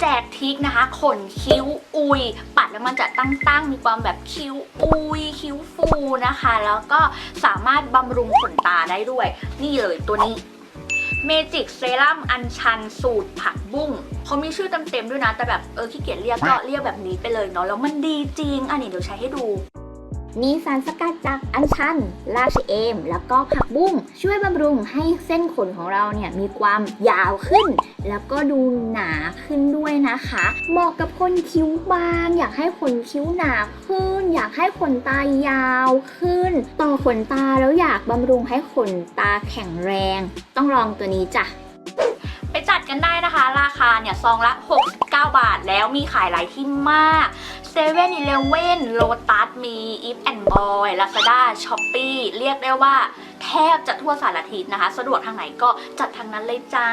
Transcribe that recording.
แจกทริกนะคะ ขนคิ้วอุย ปัดแล้วมันจะตั้งๆ มีความแบบคิ้วอุย คิ้วฟูนะคะ แล้วก็สามารถบำรุงขนตาได้ด้วย นี่เลยตัวนี้เมจิกเซรั่มอัญชันสูตรผักบุ้งเขามีชื่อเต็มๆด้วยนะ แต่แบบเออขี้เกียจเรียกก็เรียกแบบนี้ไปเลยเนาะแล้วมันดีจริง อันนี้เดี๋ยวใช้ให้ดู มีสารสกัดจากอัญชัน ราชเอม แล้วก็ผักบุ้งช่วยบำรุงให้เส้นขนของเราเนี่ยมีความยาวขึ้น แล้วก็ดูหนาขึ้นด้วยนะคะ เหมาะกับคนคิ้วบาง อยากให้ขนคิ้วหนาขึ้น อยากให้ขนตายาวขึ้น ต่อขนตาแล้วอยากบำรุงให้ขนตาแข็งแรง ต้องลองตัวนี้จ้ะไปจัดกันได้นะคะ ราคาเนี่ยซองละ6 แล้วมีขายหลายที่มากเซเว่นอีเลเว่นโลตัสมีอีฟแอนด์บอยลาซาด้าช้อปปี้เรียกได้ว่าแทบจะทั่วสารทิศนะคะ สะดวกทางไหนก็จัดทางนั้นเลยจ้า